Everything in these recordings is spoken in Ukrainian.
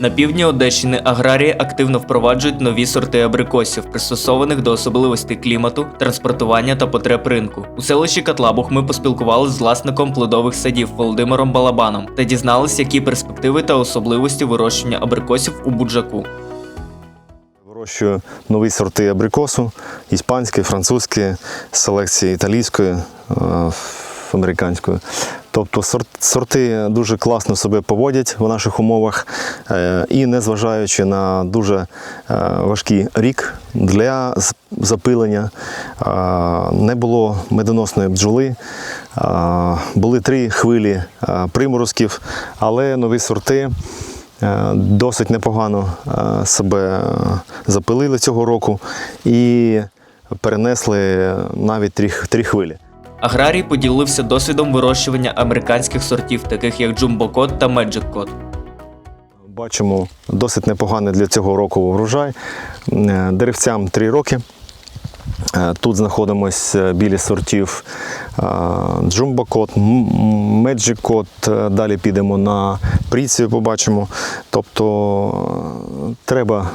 На півдні Одещини аграрії активно впроваджують нові сорти абрикосів, пристосованих до особливостей клімату, транспортування та потреб ринку. У селищі Катлабух ми поспілкувалися з власником плодових садів Володимиром Балабаном та дізналися, які перспективи та особливості вирощення абрикосів у Буджаку. Вирощую нові сорти абрикосу, іспанське, французьке, селекції італійської, е, американської. Тобто сорти дуже класно себе поводять в наших умовах е, і незважаючи на дуже е, важкий рік для запилення, е, не було медоносної бджоли, були три хвилі приморозків, але нові сорти Досить непогано себе запилили цього року і перенесли навіть три, три хвилі. Аграрій поділився досвідом вирощування американських сортів, таких як Jumbo Cod та Magic Cod. Бачимо досить непоганий для цього року врожай. Е, Деревцям 3 роки. Е, Тут знаходимося біля сортів е, Jumbo Cod, Magic Cod. Е, Далі підемо на пріцію, побачимо. Тобто е, треба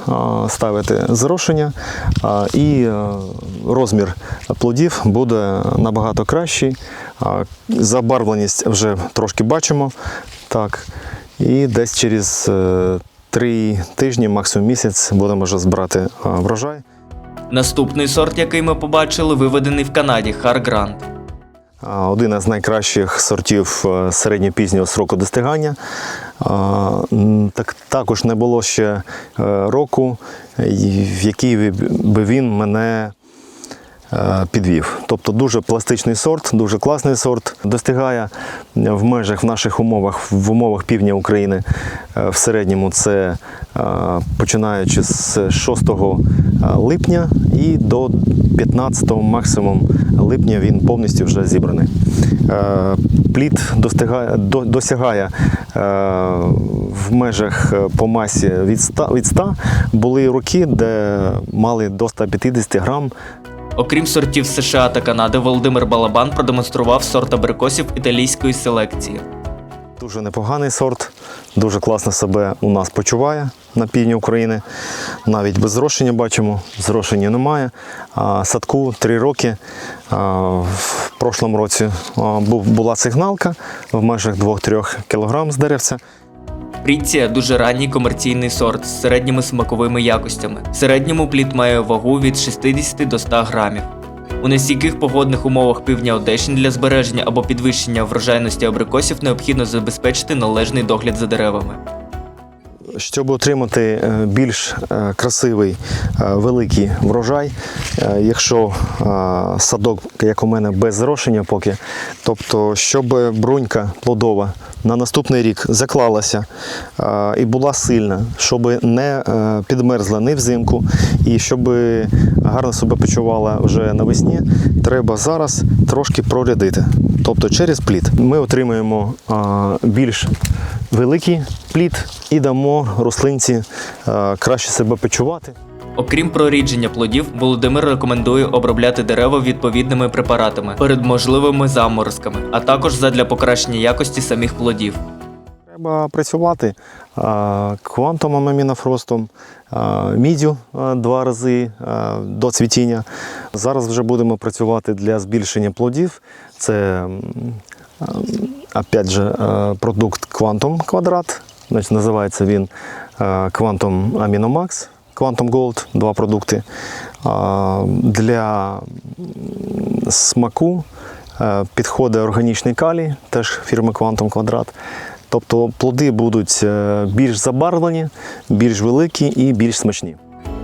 е, ставити зрошення е, і розмір плодів буде набагато кращий. Забарвленість вже трошки бачимо. Так. І десь через три тижні, максимум місяць, будемо вже збирати врожай. Наступний сорт, який ми побачили, виведений в Канаді Хар Грант. А, Один із найкращих сортів е, середньопізнього сроку достигання. Так, також не було ще е, року, в який би- він мене підвів. Тобто дуже пластичний сорт, дуже класний сорт. Достигає в межах в наших умовах, в умовах півдня України е, в середньому це е, починаючи з 6 липня і до 15 максимум липня він повністю вже зібраний. Е, Плід достигає, досягає е, в межах е, по масі від 100, від 100. Були роки, де мали до 150 грам Окрім сортів США та Канади, Володимир Балабан продемонстрував сорт абрикосів італійської селекції. Дуже непоганий сорт, дуже класно себе у нас почуває на півдні України. Навіть без зрошення бачимо, зрошення немає. Садку 3 роки. В прошлому році була сигналка в межах 2-3 кг з деревця. Пріція дуже ранній комерційний сорт з середніми смаковими якостями. Середньому плід має вагу від 60 до 100 грамів. У нестійких погодних умовах півдня Одещини для збереження або підвищення врожайності абрикосів необхідно забезпечити належний догляд за деревами. Щоб отримати е, більш е, красивий е, великий врожай, якщо садок, як у мене, без зрошення поки, тобто, щоб брунька плодова на наступний рік заклалася і була сильна, щоб не підмерзла ні взимку, і щоб гарно себе почувала вже навесні, треба зараз трошки прорядити, тобто через плід. Ми отримуємо більш великий плід і дамо рослинці е, краще себе почувати. Окрім прорідження плодів, Володимир рекомендує обробляти дерева відповідними препаратами перед можливими заморозками, а також задля покращення якості самих плодів. Треба працювати е, квантовим амінофростом, е, міддю е, два рази до цвітіння. Зараз вже будемо працювати для збільшення плодів. Це опять же, продукт Quantum квадрат. Значить, називається він е, Quantum Aminomax, Quantum Gold, два продукти. Для смаку е, підходить органічний калій, теж фірми Quantum Квадрат. Тобто плоди будуть е, більш забарвлені, більш великі і більш смачні.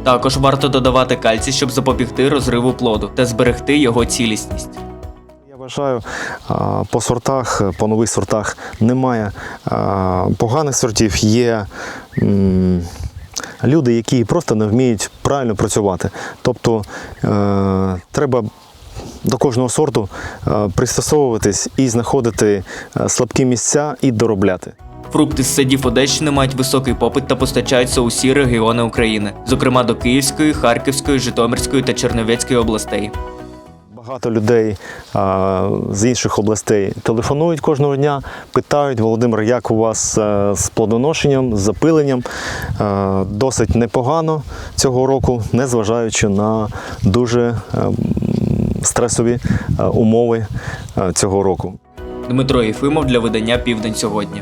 Також варто додавати кальцій, щоб запобігти розриву плоду та зберегти його цілісність. Вважаю, по сортах, по нових сортах немає поганих сортів. Є люди, які просто не вміють правильно працювати. Тобто е, треба до кожного сорту е, пристосовуватись і знаходити е, слабкі місця і доробляти. Фрукти з садів Одещини мають високий попит та постачаються усі регіони України, зокрема до Київської, Харківської, Житомирської та Чернівецької областей. Багато людей а, з інших областей телефонують кожного дня, питають, Володимир, як у вас е, з плодоношенням, з запиленням. Е, Досить непогано цього року, незважаючи на дуже е, м, стресові е, умови е, цього року. Дмитро Єфимов для видання Південь сьогодні.